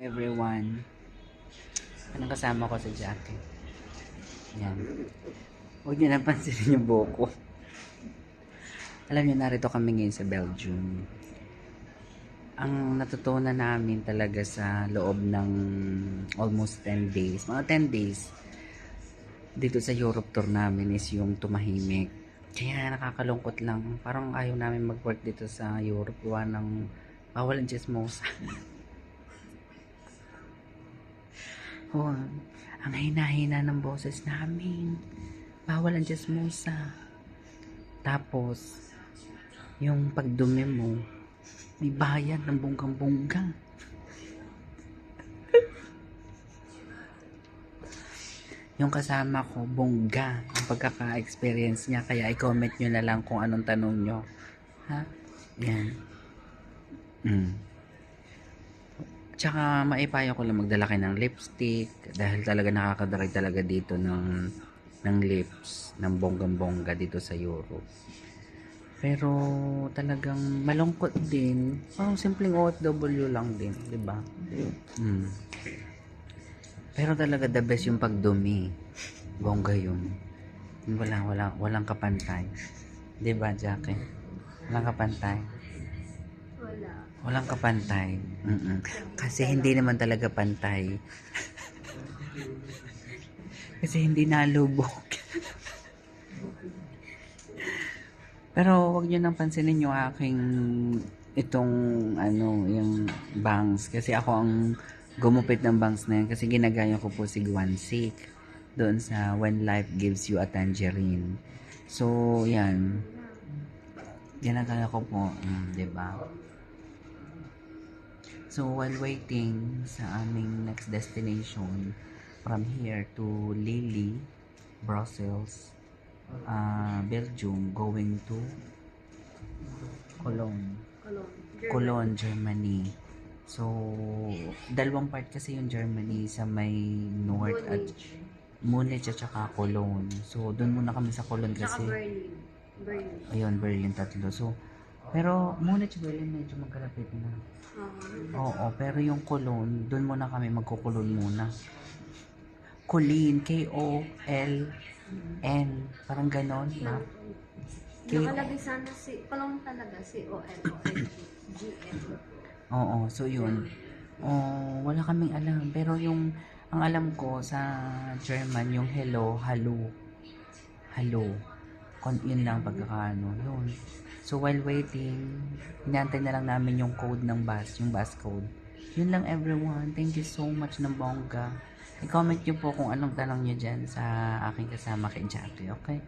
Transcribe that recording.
everyone. Anong kasama ko sa jacket? Yan. Huwag niyo napansinin yung buhok ko. Alam niyo, narito kami ngayon sa Belgium. Ang natutunan namin talaga sa loob ng almost 10 days, mga 10 days, dito sa Europe tour namin is yung tumahimik. Kaya nakakalungkot lang. Parang ayaw namin mag-work dito sa Europe. Gawa ng bawal ang chismosa. Oh, ang hina-hina ng boses namin. Bawal ang chismosa. Tapos, yung pagdumi mo, may bayad ng bunggang-bungga. yung kasama ko, bongga ang pagkaka-experience niya. Kaya i-comment nyo na lang kung anong tanong nyo. Ha? Yan. Mm. Tsaka maipayo ko lang magdala kayo ng lipstick dahil talaga nakakadarag talaga dito ng ng lips ng bonggang-bongga dito sa Europe. Pero talagang malungkot din. Parang simpleng OFW lang din, 'di ba? Mm. Pero talaga the best yung pagdumi. Bongga yun. Wala, wala, walang kapantay. 'Di ba, Jackie? Walang kapantay. Wala. Walang kapantay. Mm-mm. Kasi hindi naman talaga pantay. Kasi hindi nalubog. Pero wag niyo nang pansinin yung aking itong ano, yung bangs. Kasi ako ang gumupit ng bangs na yan kasi ginagaya ko po si Gwansik doon sa When Life Gives You a Tangerine. So, yan. Ginagaya ko po, mm, ba? So, while waiting sa aming next destination from here to Lille, Brussels, uh, Belgium, going to Cologne. Cologne. Cologne, Germany. So, dalawang part kasi yung Germany sa may north at Munich at saka Cologne. So, doon muna kami sa Cologne kasi. Berlin. Berlin. Ayun, Berlin tatlo. So, pero Munich, Berlin medyo magkalapit na. Oo. Oo, pero yung Cologne, doon muna kami magkukulon muna. Colleen, K-O-L-N. Parang ganon, na. Nakalagay sana si, palong talaga si O-L-O-N-G-N. Oo, so yun. Oh, wala kaming alam. Pero yung, ang alam ko sa German, yung hello, hello. Hello. Kon, yun lang pagkakaano. Yun. So while waiting, hinantay na lang namin yung code ng bus, yung bus code. Yun lang everyone. Thank you so much ng bongga. I-comment nyo po kung anong tanong nyo dyan sa aking kasama kay Jackie, okay?